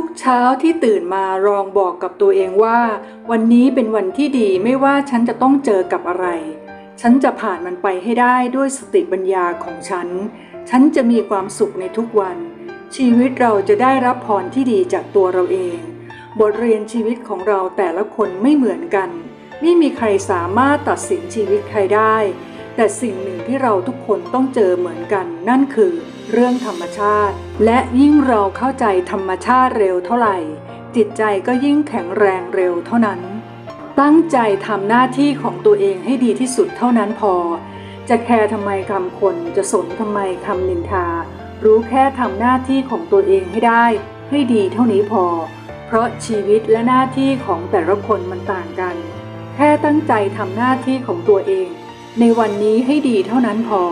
ทุกเช้าที่ตื่นมารองบอกกับตัวเองว่า วันนี้เป็นวันที่ดีไม่ว่าฉันจะต้องเจอกับอะไร ฉันจะผ่านมันไปให้ได้ด้วยสติปัญญาของฉัน ฉันจะมีความสุขในทุกวัน ชีวิตเราจะได้รับพรที่ดีจากตัวเราเอง บทเรียนชีวิตของเราแต่ละคนไม่เหมือนกัน ไม่มีใครสามารถตัดสินชีวิตใครได้ แต่สิ่งหนึ่งที่เราทุกคนต้องเจอเหมือนกัน นั่นคือเรื่องธรรมชาติ และยิ่งเราเข้าใจธรรมชาติเร็วเท่าไหร่ จิตใจก็ยิ่งแข็งแรงเร็วเท่านั้น ตั้งใจทำหน้าที่ของตัวเองให้ดีที่สุดเท่านั้นพอ จะแคร์ทำไมคำคนจะสนทำไมคำนินทา รู้แค่ทำหน้าที่ของตัวเองให้ได้ ให้ดีเท่านี้พอ เพราะชีวิตและหน้าที่ของแต่ละคนมันต่างกัน แค่ตั้งใจทำหน้าที่ของตัวเอง ในวันนี้ให้ดีเท่านั้นพอ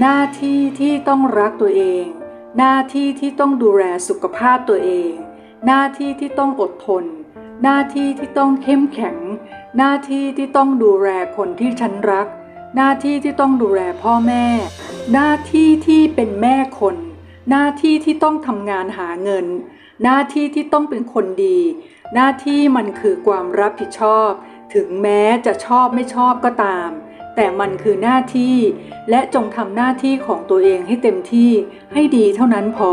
หน้าที่ที่ต้องรักตัวเอง หน้าที่ที่ต้องดูแลสุขภาพตัวเอง หน้าที่ที่ต้องอดทน หน้าที่ที่ต้องเข้มแข็ง หน้าที่ที่ต้องดูแลคนที่ฉันรัก หน้าที่ที่ต้องดูแลพ่อแม่ หน้าที่ที่เป็นแม่คน หน้าที่ที่ต้องทำงานหาเงิน หน้าที่ที่ต้องเป็นคนดี หน้าที่มันคือความรับผิดชอบ ถึงแม้จะชอบไม่ชอบก็ตาม แต่มันคือหน้าที่ และจงทำหน้าที่ของตัวเองให้เต็มที่ให้ดีเท่านั้นพอ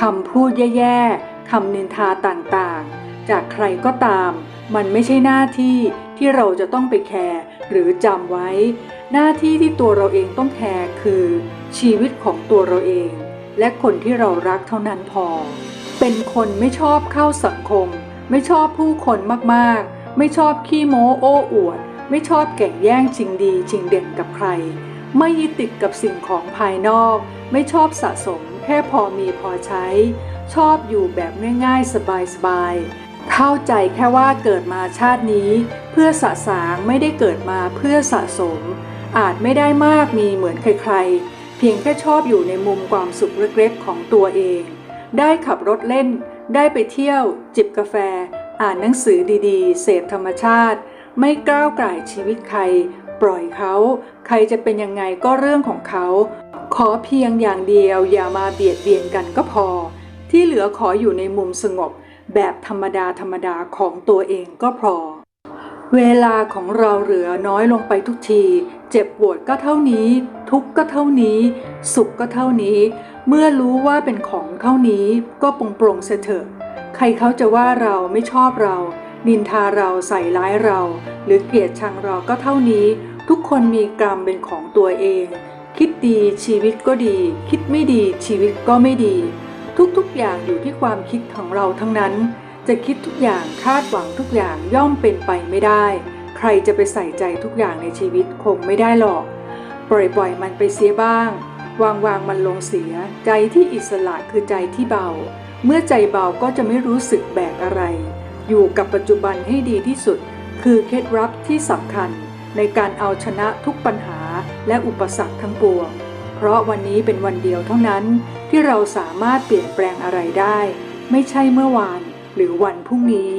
คำพูดแย่ๆคำนินทาต่างๆ จากใครก็ตาม มันไม่ใช่หน้าที่ที่เราจะต้องไปแคร์หรือจำไว้ หน้าที่ที่ตัวเราเองต้องแคร์คือ ชีวิตของตัวเราเอง และคนที่เรารักเท่านั้นพอ เป็นคนไม่ชอบเข้าสังคม ไม่ชอบผู้คนมากๆ ไม่ชอบขี้โม้โอ้อวด ไม่ชอบแก่งแย่งชิงดีชิงเด่นกับใคร ไม่ยึดติดกับสิ่งของภายนอก ไม่ชอบสะสมแค่พอมีพอใช้ ชอบอยู่แบบง่ายๆ สบายๆ เข้าใจแค่ว่าเกิดมาชาตินี้ เพื่อสะสางไม่ได้เกิดมาเพื่อสะสม อาจไม่ได้มากมีเหมือนใครๆ เพียงแค่ชอบอยู่ในมุมความสุขเล็กๆ ของตัวเอง ได้ขับรถเล่น ได้ไปเที่ยว จิบกาแฟ อ่านหนังสือดีๆ เสพธรรมชาติ ไม่ก้าวไก่ายชีวิตใคร ปล่อยเขา ใครจะเป็นยังไงก็เรื่องของเขา ขอเพียงอย่างเดียวอย่ามาเบียดเบียนกันก็พอ ที่เหลือขออยู่ในมุมสงบ แบบธรรมดาธรรมดาของตัวเองก็พอ เวลาของเราเหลือน้อยลงไปทุกที เจ็บปวดก็เท่านี้ ทุกข์ก็เท่านี้ สุขก็เท่านี้ เมื่อรู้ว่าเป็นของเท่านี้ก็ปรงปรงเสเถอะ ใครเขาจะว่าเราไม่ชอบเรา นินทาเราใส่ร้ายเรา หรือเกลียดชังเราก็เท่านี้ ทุกคนมีกรรมเป็นของตัวเอง คิดดีชีวิตก็ดี คิดไม่ดีชีวิตก็ไม่ดี ทุกๆอย่างอยู่ที่ความคิดของเราทั้งนั้น จะคิดทุกอย่างคาดหวังทุกอย่างย่อมเป็นไปไม่ได้ ใครจะไปใส่ใจทุกอย่างในชีวิตคงไม่ได้หรอก ปล่อยปล่อยมันไปเสียบ้าง วางวางมันลงเสีย ใจที่อิสระคือใจที่เบา เมื่อใจเบาก็จะไม่รู้สึกแบกอะไร อยู่กับปัจจุบันให้ดีที่สุด คือเคล็ดลับที่สำคัญในการเอาชนะทุกปัญหาและอุปสรรคทั้งปวง เพราะวันนี้เป็นวันเดียวเท่านั้นที่เราสามารถเปลี่ยนแปลงอะไรได้ ไม่ใช่เมื่อวานหรือวันพรุ่งนี้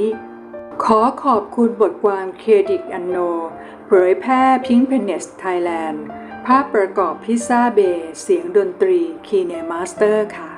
ขอขอบคุณบทความเครดิตอันโนเผยแพร่พิงเพนเนสไทยแลนด์ภาพประกอบพิซซ่าเบเสียงดนตรีคีเนมาสเตอร์ค่ะ